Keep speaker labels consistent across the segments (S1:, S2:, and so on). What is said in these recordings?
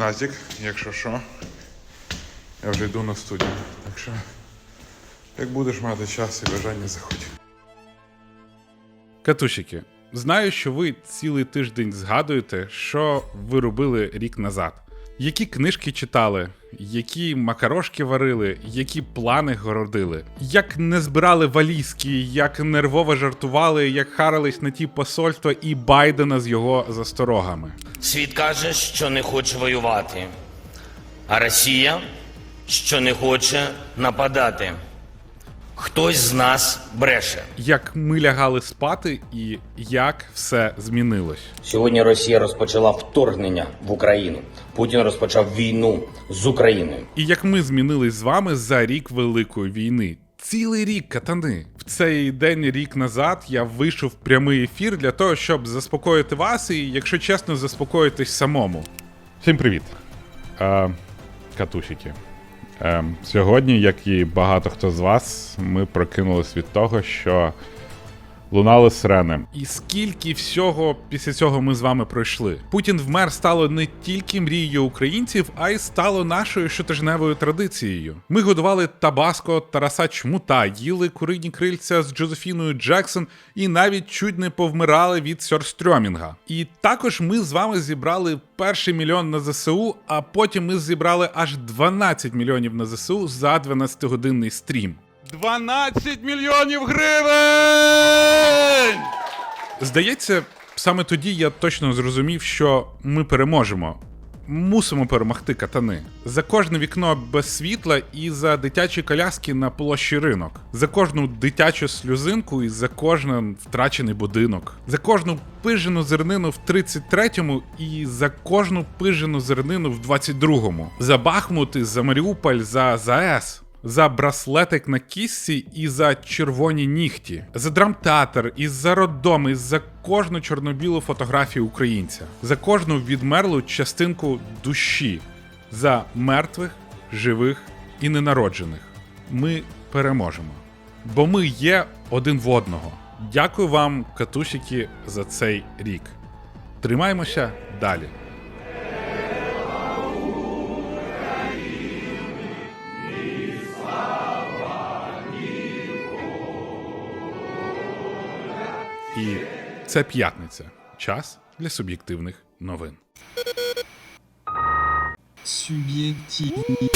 S1: Назік, якщо що, я вже йду на студію. Так що, як будеш мати час і бажання, заходь.
S2: Катушики, знаю, що ви цілий тиждень згадуєте, що ви робили рік назад. Які книжки читали, які макарошки варили, які плани городили, як не збирали валізки, як нервово жартували, як харились на ті посольства і Байдена з його засторогами.
S3: Світ каже, що не хоче воювати, а Росія, що не хоче нападати. Хтось з нас бреше.
S2: Як ми лягали спати, і як все змінилось.
S3: Сьогодні Росія розпочала вторгнення в Україну. Путін розпочав війну з Україною.
S2: І як ми змінились з вами за рік Великої війни. Цілий рік, катани. В цей день рік назад я вийшов в прямий ефір для того, щоб заспокоїти вас і, якщо чесно, заспокоїтись самому. Всім привіт, е, катусики. Е, сьогодні, як і багато хто з вас, ми прокинулись від того, що лунали сирени. І скільки всього після цього ми з вами пройшли. Путін вмер стало не тільки мрією українців, а й стало нашою щотижневою традицією. Ми годували Табаско, Тараса Чмута, їли курині крильця з Джозефіною Джексон і навіть чуть не повмирали від сьорстрьомінга. І також ми з вами зібрали перший мільйон на ЗСУ, а потім ми зібрали аж 12 мільйонів на ЗСУ за 12-годинний стрім. 12 мільйонів гривень! Здається, саме тоді я точно зрозумів, що ми переможемо. Мусимо перемогти катани. За кожне вікно без світла і за дитячі коляски на площі ринок, за кожну дитячу сльозинку і за кожен втрачений будинок, за кожну пижену зернину в 33-му і за кожну пижену зернину в 22-му, за Бахмут і за Маріуполь, за ЗАЕС за браслетик на кісці і за червоні нігті, за драмтеатр, і за роддом, і за кожну чорно-білу фотографію українця, за кожну відмерлу частинку душі, за мертвих, живих і ненароджених. Ми переможемо. Бо ми є один в одного. Дякую вам, катусики, за цей рік. Тримаємося далі. Це п'ятниця. Час для суб'єктивних новин.
S4: Subjektivní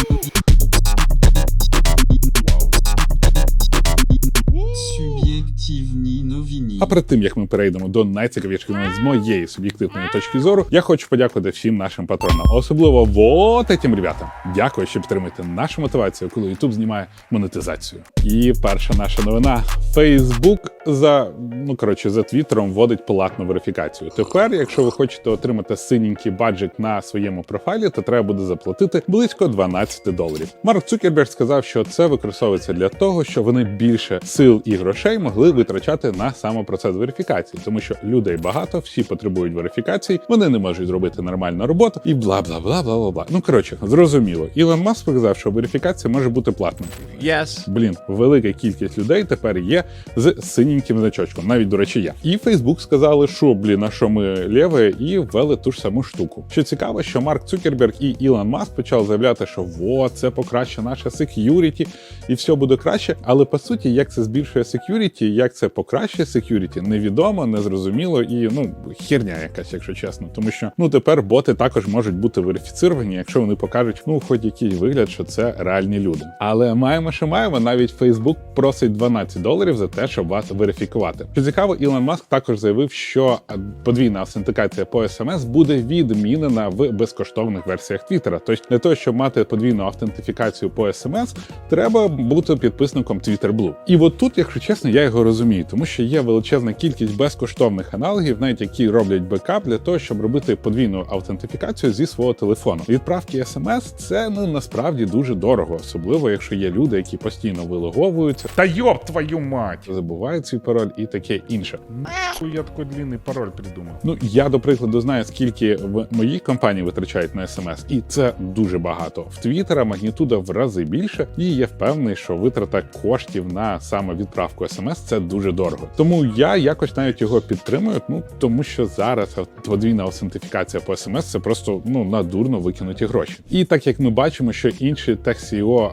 S2: А перед тим як ми перейдемо до найцікавіших новин з моєї суб'єктивної точки зору, я хочу подякувати всім нашим патронам, особливо вот этим ребятам. Дякую, що підтримуєте нашу мотивацію, коли YouTube знімає монетизацію. І перша наша новина: Facebook за ну коротше за Твіттером вводить платну верифікацію. Тепер, якщо ви хочете отримати синенький баджик на своєму профайлі, то треба буде заплатити близько 12 доларів. Марк Цукерберг сказав, що це використовується для того, щоб вони більше сил і грошей могли витрачати на саме процес верифікації, тому що людей багато, всі потребують верифікації, вони не можуть зробити нормальну роботу і бла бла бла бла бла бла. Ну коротше, зрозуміло. Ілон Маск сказав, що верифікація може бути платною.
S5: Yes.
S2: Блін, велика кількість людей тепер є з синеньким значочком. Навіть до речі, я. І Фейсбук сказали, що блін, а що ми лєве, і ввели ту ж саму штуку. Що цікаво, що Марк Цукерберг і Ілон Маск почали заявляти, що во це покраще наше сек'юріті, і все буде краще. Але по суті, як це збільшує сек'юріті, як це покращує сек'юріті, невідомо, незрозуміло і ну херня якась, якщо чесно. Тому що ну тепер боти також можуть бути верифіцировані, якщо вони покажуть, ну хоч якийсь вигляд, що це реальні люди. Але маємо, що маємо, навіть Facebook просить 12 доларів за те, щоб вас верифікувати. Що цікаво, Ілон Маск також заявив, що подвійна автентикація по SMS буде відмінена в безкоштовних версіях Твіттера. Тобто для того, щоб мати подвійну автентифікацію по SMS, треба бути підписником Twitter Blue. І от тут, якщо чесно, я його розумію, тому що є величезна кількість безкоштовних аналогів, навіть які роблять бекап для того, щоб робити подвійну автентифікацію зі свого телефону. Відправки SMS – це ну насправді дуже дорого, особливо якщо є люди, які постійно вилоговуються. Та йоб твою мать! Забувають свій пароль і таке інше. Нахуй я такий длинний пароль придумав. Ну я до прикладу знаю, скільки в моїй компанії витрачають на смс, і це дуже багато. В Твіттера магнітуда в рази більше, і я впевнений, що витрата коштів на саме відправку смс це дуже дорого. Тому я якось навіть його підтримую. Ну тому що зараз подвійна аутентифікація по смс це просто ну надурно викинуті гроші. І так як ми бачимо, що інші тех CEO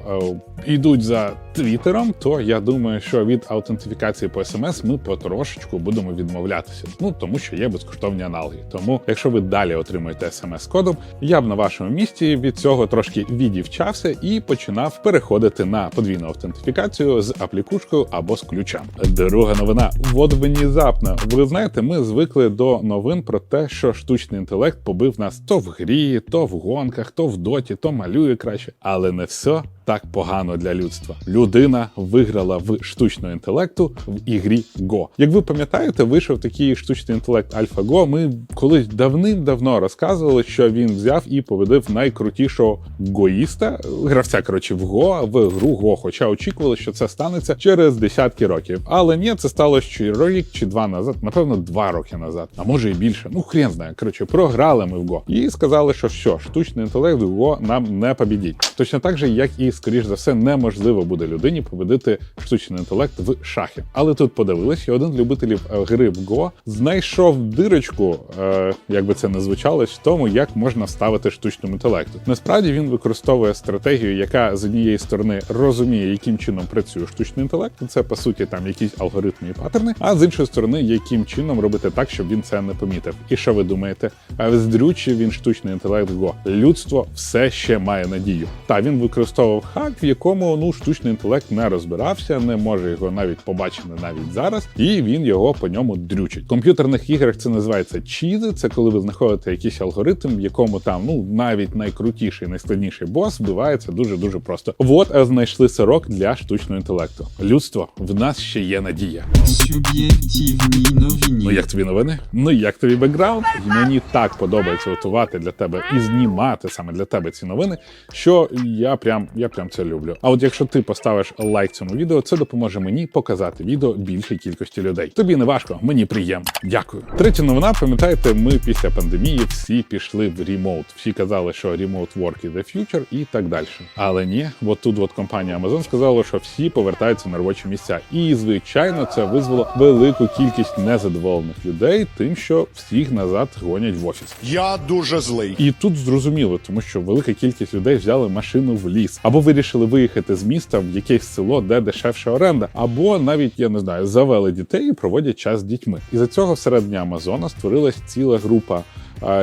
S2: е, йдуть за твіттером, то я думаю, що від аутентифікації по смс ми потрошечку будемо відмовлятися. Ну тому що є безкоштовні аналоги. Тому, якщо ви далі отримуєте смс-кодом, я б на вашому місці від цього трошки відівчався і починав переходити на подвійну аутентифікацію з аплікушкою або з ключем. Друга новина. Вот внезапно. Ви знаєте, ми звикли до новин про те, що штучний інтелект побив нас то в грі, то в гонках, то в доті, то малює краще, але не все. Так погано для людства. Людина виграла в штучного інтелекту в ігрі Go. Як ви пам'ятаєте, вийшов такий штучний інтелект AlphaGo. Ми колись давним-давно розказували, що він взяв і поведив найкрутішого гоїста, гравця коротше в Go, в гру Go. Хоча очікували, що це станеться через десятки років. Але ні, це сталося чи рік, чи два назад, напевно, два роки назад, а може і більше. Ну хрен знає. Коротше, програли ми в Go. І сказали, що все, штучний інтелект в Go нам не побідіть. Точно так же, як і скоріш за все, неможливо буде людині победити штучний інтелект в шахи. Але тут подивились, і один любителів е, гри в Go знайшов дирочку, е, як би це не звучало, в тому, як можна ставити штучному інтелекту. Насправді він використовує стратегію, яка з однієї сторони розуміє, яким чином працює штучний інтелект. Це по суті там якісь алгоритми і паттерни, а з іншої сторони, яким чином робити так, щоб він це не помітив. І що ви думаєте? А здрючив він штучний інтелект Go. Людство все ще має надію. Та він використовував хак, в якому ну штучний інтелект не розбирався, не може його навіть побачити навіть зараз, і він його по ньому дрючить. В комп'ютерних іграх це називається чізи. Це коли ви знаходите якийсь алгоритм, в якому там ну навіть найкрутіший, найскладніший бос вбивається дуже дуже просто. От знайшли сирок для штучного інтелекту. Людство в нас ще є надія.
S4: Суб'єктивні новини.
S2: Ну як тобі новини? Ну як тобі бекграунд? Мені так подобається готувати для тебе і знімати саме для тебе ці новини, що я прям я прям це люблю. А от якщо ти поставиш лайк цьому відео, це допоможе мені показати відео більшій кількості людей. Тобі не важко, мені приємно. Дякую. Третя новина. Пам'ятаєте, ми після пандемії всі пішли в ремоут. Всі казали, що remote work is the future і так далі. Але ні, от тут от компанія Amazon сказала, що всі повертаються на робочі місця. І звичайно, це визвало велику кількість незадоволених людей, тим, що всіх назад гонять в офіс.
S5: Я дуже злий.
S2: І тут зрозуміло, тому що велика кількість людей взяли машину в ліс, або вирішили виїхати з міста в якесь село, де дешевша оренда, або навіть я не знаю, завели дітей і проводять час з дітьми. І за цього всередині Амазона створилась ціла група.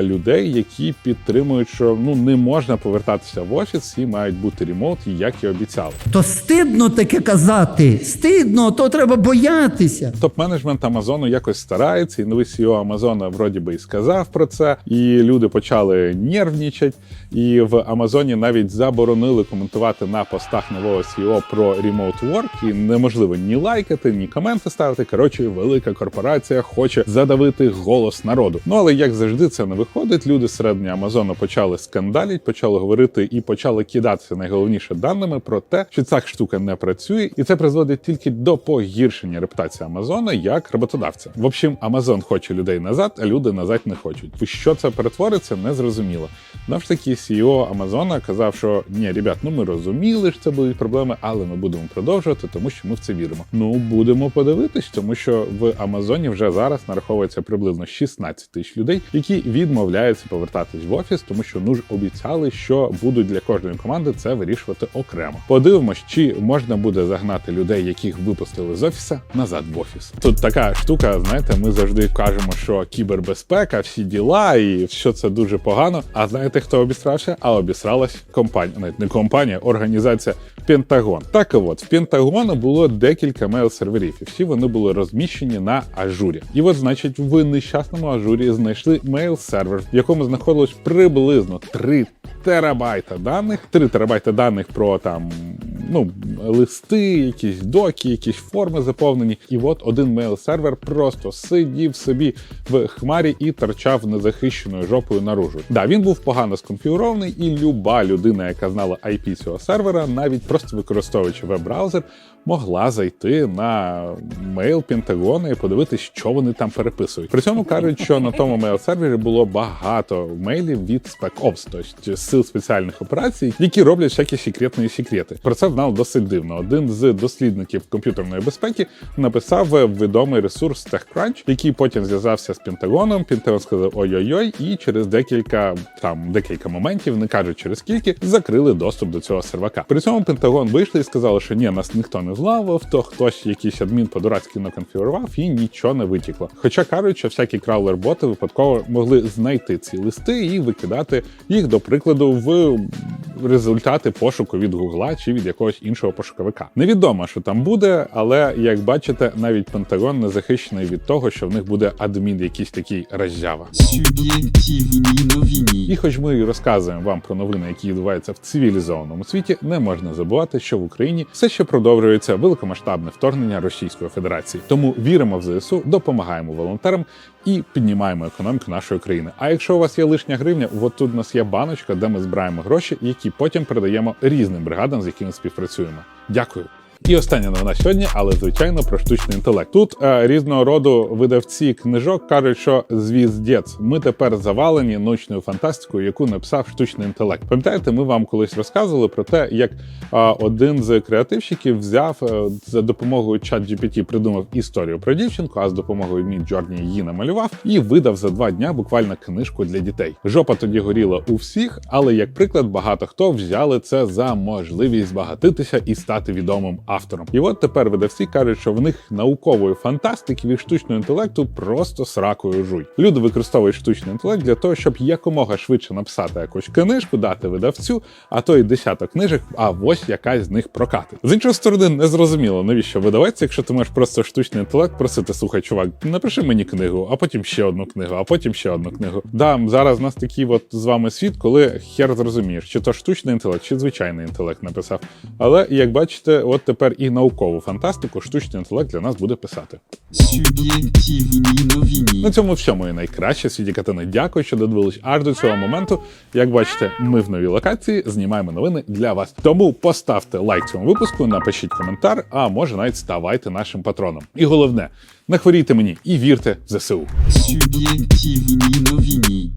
S2: Людей, які підтримують, що ну не можна повертатися в офіс, всі мають бути ремоут, як і обіцяли.
S6: То стидно таке казати. Стидно, то треба боятися.
S2: Топ-менеджмент Амазону якось старається, і новий CEO Амазона вроді би і сказав про це, і люди почали нервнічати. І в Амазоні навіть заборонили коментувати на постах нового CEO про remote work, і неможливо ні лайкати, ні коменти ставити. Коротше, велика корпорація хоче задавити голос народу. Ну але як завжди, це не виходить. Люди середньо Амазону почали скандаліть, почали говорити і почали кидатися найголовніше даними про те, що ця штука не працює, і це призводить тільки до погіршення репутації Амазона як роботодавця. В общем, Амазон хоче людей назад, а люди назад не хочуть. В що це перетвориться, не зрозуміло. Ж таки, CEO Амазона казав, що ні, ребят, ну ми розуміли, що це будуть проблеми, але ми будемо продовжувати, тому що ми в це віримо. Ну будемо подивитись, тому що в Амазоні вже зараз нараховується приблизно 16 тисяч людей, які відмовляються повертатись в офіс, тому що ну ж обіцяли, що будуть для кожної команди це вирішувати окремо. Подивимось, чи можна буде загнати людей, яких випустили з офіса, назад в офіс. Тут така штука, знаєте, ми завжди кажемо, що кібербезпека, всі діла, і що це дуже погано. А знаєте, хто обістрався? А обісралась компанія, навіть не компанія, організація Пентагон. Так от в Пентагону було декілька мейл-серверів, і всі вони були розміщені на ажурі. І от, значить, в нещасному ажурі знайшли мейл-сервер, в якому знаходилось приблизно 3 терабайта даних, 3 терабайта даних про там. Ну, листи, якісь доки, якісь форми заповнені. І от один мейл-сервер просто сидів собі в хмарі і торчав незахищеною жопою наружу. Да, він був погано сконфігурований, і люба людина, яка знала IP цього сервера, навіть просто використовуючи веб-браузер, могла зайти на мейл Пентагона і подивитися, що вони там переписують. При цьому кажуть, що на тому мейл-сервері було багато мейлів від SpecOps, тобто сил спеціальних операцій, які роблять всякі секретні секрети. Про це в журнал досить дивно. Один з дослідників комп'ютерної безпеки написав відомий ресурс TechCrunch, який потім зв'язався з Пентагоном. Пентагон сказав ой-ой-ой, і через декілька там декілька моментів, не кажуть через скільки, закрили доступ до цього сервака. При цьому Пентагон вийшли і сказали, що ні, нас ніхто не злавив, то хтось якийсь адмін по-дурацьки наконфігурував і нічого не витікло. Хоча кажуть, що всякі краулер-боти випадково могли знайти ці листи і викидати їх, до прикладу, в результати пошуку від Гугла чи від якогось іншого пошуковика. Невідомо, що там буде, але як бачите, навіть Пентагон не захищений від того, що в них буде адмін якийсь такий роззява.
S4: Суб'єктивні новини.
S2: І хоч ми і розказуємо вам про новини, які відбуваються в цивілізованому світі, не можна забувати, що в Україні все ще продовжується великомасштабне вторгнення Російської Федерації. Тому віримо в ЗСУ, допомагаємо волонтерам і піднімаємо економіку нашої країни. А якщо у вас є лишня гривня, от тут у нас є баночка, де ми збираємо гроші, які потім передаємо різним бригадам, з якими співпрацюємо. Дякую. І остання новина сьогодні, але звичайно про штучний інтелект. Тут е, різного роду видавці книжок кажуть, що звіздець, ми тепер завалені научною фантастикою, яку написав штучний інтелект. Пам'ятаєте, ми вам колись розказували про те, як е, один з креативщиків взяв е, за допомогою ChatGPT придумав історію про дівчинку, а з допомогою Midjourney її намалював і видав за два дня буквально книжку для дітей. Жопа тоді горіла у всіх, але як приклад, багато хто взяли це за можливість збагатитися і стати відомим автором. І от тепер видавці кажуть, що в них наукової фантастики від штучного інтелекту просто сракою жуй. Люди використовують штучний інтелект для того, щоб якомога швидше написати якусь книжку, дати видавцю, а то й десяток книжок, а ось якась з них прокатить. З іншої сторони, не зрозуміло, навіщо видавець, якщо ти можеш просто штучний інтелект просити, слухай, чувак, напиши мені книгу, а потім ще одну книгу, а потім ще одну книгу. Да, зараз у нас такий от з вами світ, коли хер зрозумієш, чи то штучний інтелект, чи звичайний інтелект написав. Але як бачите, от тепер і наукову фантастику штучний інтелект для нас буде писати.
S4: Суб'єктивні новини.
S2: На цьому все моє найкраще. Світі Катини. Дякую, що додивились аж до цього моменту. Як бачите, ми в новій локації знімаємо новини для вас. Тому поставте лайк цьому випуску, напишіть коментар, а може навіть ставайте нашим патроном. І головне, не хворійте мені і вірте в ЗСУ.
S4: Суб'єктивні новини.